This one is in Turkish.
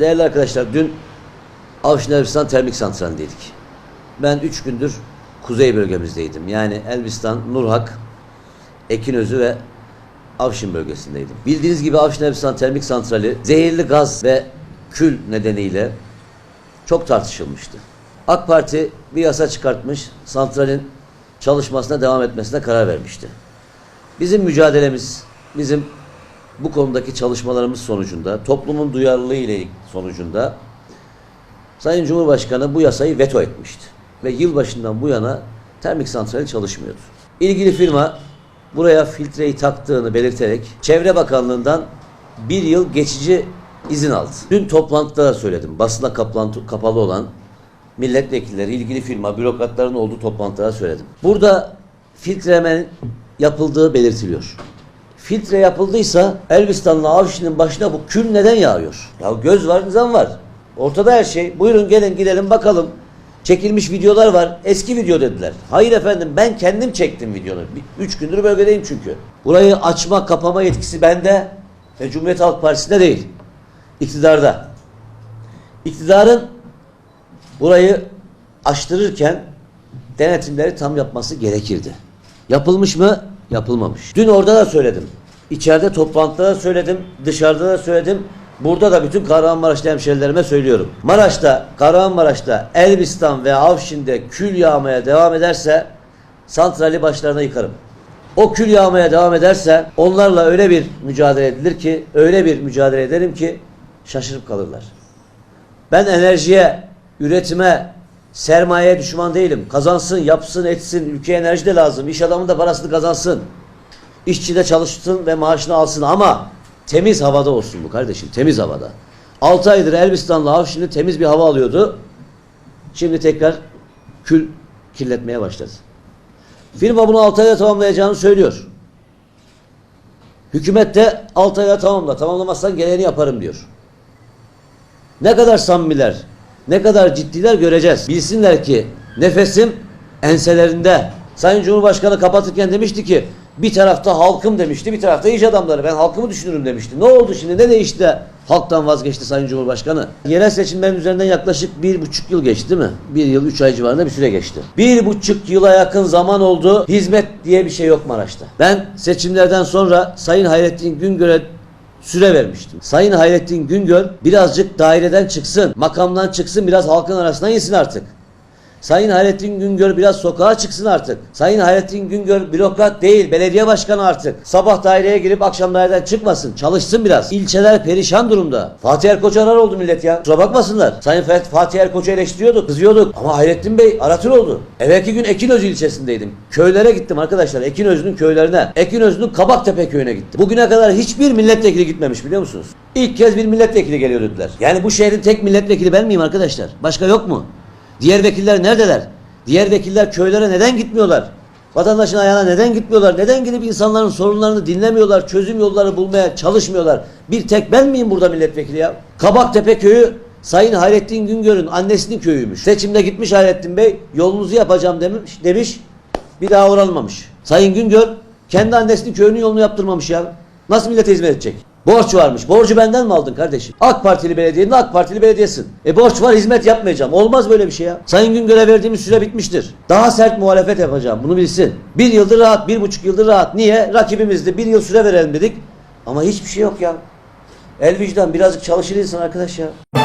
Değerli arkadaşlar dün Avşin Termik Santrali'ndeydik. Ben 3 gündür kuzey bölgemizdeydim. Yani Elbistan, Nurhak, Ekinözü ve Avşin bölgesindeydim. Bildiğiniz gibi Avşin Elbistan Termik Santrali zehirli gaz ve kül nedeniyle çok tartışılmıştı. AK Parti bir yasa çıkartmış, santralin çalışmasına devam etmesine karar vermişti. Bizim mücadelemiz, bizim bu konudaki çalışmalarımız sonucunda, toplumun duyarlılığı ile sonucunda Sayın Cumhurbaşkanı bu yasayı veto etmişti. Ve yılbaşından bu yana termik santrali çalışmıyordu. İlgili firma buraya filtreyi taktığını belirterek Çevre Bakanlığı'ndan bir yıl geçici izin aldı. Dün toplantıda da söyledim. Basına kapalı olan milletvekilleri, ilgili firma, bürokratların olduğu toplantıda söyledim. Burada filtremenin yapıldığı belirtiliyor. Filtre yapıldıysa Elbistan'la Avşin'in başına bu kül neden yağıyor? Ya göz var, nizam var. Ortada her şey. Buyurun gelin gidelim bakalım. Çekilmiş videolar var. Eski video dediler. Hayır efendim ben kendim çektim videonu. Üç gündür bölgedeyim çünkü. Burayı açma kapama yetkisi bende ve Cumhuriyet Halk Partisi'nde değil. İktidarda. İktidarın burayı açtırırken denetimleri tam yapması gerekirdi. Yapılmış mı? Yapılmamış. Dün orada da söyledim. İçeride toplantıda da söyledim. Dışarıda da söyledim. Burada da bütün Kahramanmaraşlı hemşerilerime söylüyorum. Maraş'ta, Kahramanmaraş'ta, Elbistan ve Avşin'de kül yağmaya devam ederse santrali başlarına yıkarım. O kül yağmaya devam ederse onlarla öyle bir mücadele edilir ki, öyle bir mücadele ederim ki şaşırıp kalırlar. Ben enerjiye, üretime, sermayeye düşman değilim. Kazansın, yapsın, etsin. Ülkeye enerji de lazım. İş adamı da parasını kazansın. İşçi de çalışsın ve maaşını alsın ama temiz havada olsun bu kardeşim. Temiz havada. 6 aydır Elbistan'la Avşin'i temiz bir hava alıyordu. Şimdi tekrar kül kirletmeye başladı. Firma bunu 6 ayda tamamlayacağını söylüyor. Hükümet de 6 ayda tamamla. Tamamlamazsan geleni yaparım diyor. Ne kadar samimiler, ne kadar ciddiler göreceğiz. Bilsinler ki nefesim enselerinde. Sayın Cumhurbaşkanı kapatırken demişti ki bir tarafta halkım demişti, bir tarafta iş adamları. Ben halkımı düşünürüm demişti. Ne oldu şimdi? Ne değişti de halktan vazgeçti Sayın Cumhurbaşkanı? Yerel seçimlerin üzerinden yaklaşık bir buçuk yıl geçti mi? Bir yıl, üç ay civarında bir süre geçti. Bir buçuk yıla yakın zaman oldu. Hizmet diye bir şey yok Maraş'ta. Ben seçimlerden sonra Sayın Hayrettin Güngör'e süre vermiştim. Sayın Hayrettin Güngör birazcık daireden çıksın, makamdan çıksın, biraz halkın arasına insin artık. Sayın Hayrettin Güngör biraz sokağa çıksın artık. Sayın Hayrettin Güngör bürokrat değil, belediye başkanı artık. Sabah daireye girip akşam daireden çıkmasın. Çalışsın biraz. İlçeler perişan durumda. Fatih Erkoç arar oldu millet ya. Kusura bakmasınlar. Sayın Fatih Erkoç'u eleştiriyorduk, kızıyorduk. Ama Hayrettin Bey aratır oldu. Evvelki gün Ekinözü ilçesindeydim. Köylere gittim arkadaşlar. Ekinözü'nün köylerine. Ekinözü'nün Kabaktepe köyüne gittim. Bugüne kadar hiçbir milletvekili gitmemiş biliyor musunuz? İlk kez bir milletvekili geliyor dediler. Yani bu şehrin tek milletvekili ben miyim arkadaşlar? Başka yok mu? Diğer vekiller neredeler? Diğer vekiller köylere neden gitmiyorlar? Vatandaşın ayağına neden gitmiyorlar? Neden gidip insanların sorunlarını dinlemiyorlar? Çözüm yolları bulmaya çalışmıyorlar? Bir tek ben miyim burada milletvekili ya? Kabaktepe köyü Sayın Hayrettin Güngör'ün annesinin köyüymüş. Seçimde gitmiş Hayrettin Bey yolunuzu yapacağım demiş, demiş. Bir daha uğranmamış. Sayın Güngör kendi annesinin köyünün yolunu yaptırmamış ya. Nasıl millete hizmet edecek? Borç varmış. Borcu benden mi aldın kardeşim? AK Partili belediyenin AK Partili belediyesin. E borç var hizmet yapmayacağım. Olmaz böyle bir şey ya. Sayın Güngör'e verdiğimiz süre bitmiştir. Daha sert muhalefet yapacağım. Bunu bilsin. Bir yıldır rahat, bir buçuk yıldır rahat. Niye? Rakibimizdi. Bir yıl süre verelim dedik. Ama hiçbir şey yok ya. El vicdan birazcık çalışır insan arkadaş ya.